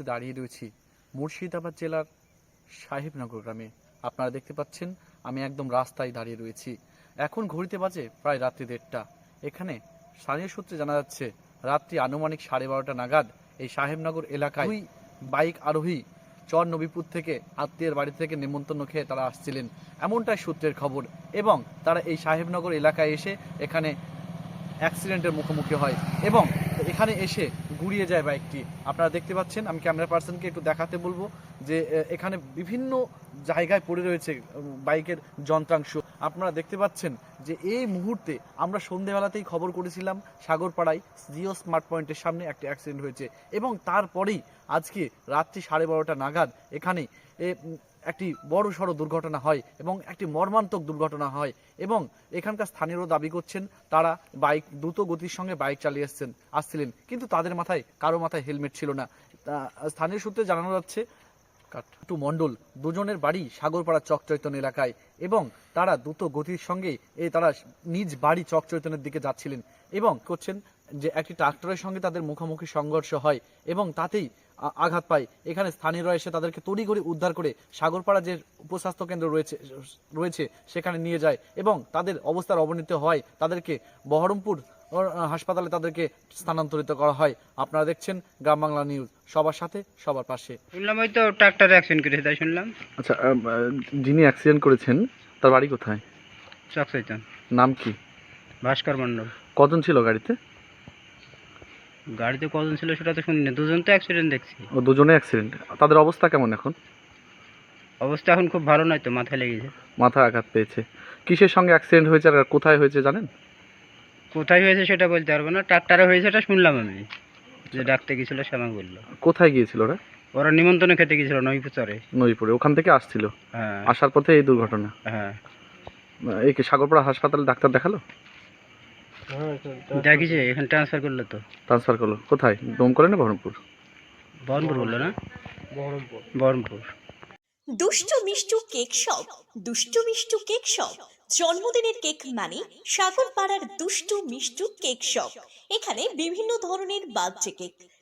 মুহূর্তে দাঁড়িয়ে রয়েছি মুর্শিদাবাদ জেলার সাহেবনগর গ্রামে। আপনারা দেখতে পাচ্ছেন, আমি একদম রাস্তায় দাঁড়িয়ে রয়েছি। এখন ঘড়িতে বাজে প্রায় রাত্রি দেড়টা। এখানে স্থানীয় সূত্রে জানা যাচ্ছে, রাত্রি আনুমানিক সাড়ে বারোটা নাগাদ এই সাহেবনগর এলাকায় বাইক আরোহী চর নবীপুর থেকে আত্মীয়ের বাড়ি থেকে নেমন্তন্ন খেয়ে তারা আসছিলেন। এমনটাই সূত্রের খবর এবং তারা এই সাহেবনগর এলাকায় এসে এখানে অ্যাক্সিডেন্টের মুখোমুখি হয় এবং এখানে এসে গুড়িয়ে যায় বাইকটি। আপনারা দেখতে পাচ্ছেন, আমি ক্যামেরা পার্সনকে একটু দেখাতে বলব যে এখানে বিভিন্ন জায়গায় পড়ে রয়েছে বাইকের যন্ত্রাংশ। আপনারা দেখতে পাচ্ছেন যে, এই মুহূর্তে আমরা সন্ধেবেলাতেই খবর করেছিলাম, সাগরপাড়ায় জিও স্মার্ট পয়েন্টের সামনে একটি অ্যাক্সিডেন্ট হয়েছে এবং তারপরেই আজকে রাত্রি সাড়ে বারোটা নাগাদ এখানে একটি বড় সড়ো দুর্ঘটনা হয় এবং একটি মর্মান্তক দুর্ঘটনা হয় এবং এখানকার স্থানীয়রা দাবি করছেন, তারা বাইক, দ্রুত গতির সঙ্গে বাইক চালিয়ে এসছেন, আসছিলেন। কিন্তু তাদের মাথায়, কারও মাথায় হেলমেট ছিল না। স্থানীয় সূত্রে জানানো যাচ্ছে টু মণ্ডল দুজনের বাড়ি সাগরপাড়া চকচৈতন এলাকায় এবং তারা দ্রুত গতির সঙ্গে এই তারা নিজ বাড়ি চকচৈতনের দিকে যাচ্ছিলেন এবং করছেন যে একটি ট্রাক্টরের সঙ্গে তাদের মুখোমুখি সংঘর্ষ হয় এবং তাতেই আঘাত পায়। এখানে স্থানীয়রা এসে তাদেরকে তড়িঘড়ি উদ্ধার করে সাগরপাড়া যে উপস্বাস্থ্য কেন্দ্র রয়েছে রয়েছে সেখানে নিয়ে যায় এবং তাদের অবস্থার অবনতি হয়। তাদেরকে বহরমপুর হাসপাতালে তাদেরকে স্থানান্তরিত করা হয়। আপনারা দেখছেন গ্রাম বাংলা নিউজ। সবার সাথে সবার পাশে। শুনলাম ওই তো ট্রাক্টর অ্যাক্সিডেন্ট করেছে তাই শুনলাম। আচ্ছা যিনি অ্যাক্সিডেন্ট করেছেন তার বাড়ি কোথায়? নাম কি? ভাস্কর মণ্ডল। কজন ছিল গাড়িতে? গাড়িতে কজন ছিল সেটা তো শুনিনি। দুজন তো অ্যাক্সিডেন্ট দেখছি। ও দুজনে অ্যাক্সিডেন্ট তাদের অবস্থা কেমন এখন? অবস্থা এখন খুব ভালো নয় তো মাথায় লেগেছে মাথায় আঘাত পেয়েছে। কিসের সঙ্গে অ্যাক্সিডেন্ট হয়েছে আর কোথায় হয়েছে জানেন? কোথায় হয়েছে সেটা বলতে পারব না। ট্রাক্টারে হয়েছে এটা শুনলাম আমি। যে ডাকতে গেছিল সে আমাকে বলল। কোথায় গিয়েছিল ওরা? ওরা নিমন্ত্রণে খেতে গেছিল নইপুচরে নইপুরে ওখান থেকে আসছিল? হ্যাঁ। আসার পথে এই দুর্ঘটনা? হ্যাঁ। এই কি সাগরপাড়া হাসপাতালে ডাক্তার দেখাল? দেখিছে এখানে ট্রান্সফার করল তো। ট্রান্সফার করল। কোথায়? না বহরমপুর? বহরমপুর বলল না? বহরমপুর। বহরমপুর। দুষ্টু Mishtu cake shop Dushtu Mishtu cake shop. জন্মদিনের কেক মানে সাগরপাড়ার দুষ্টু মিষ্টু কেক শপ। এখানে বিভিন্ন ধরনের বার্থডে কেক।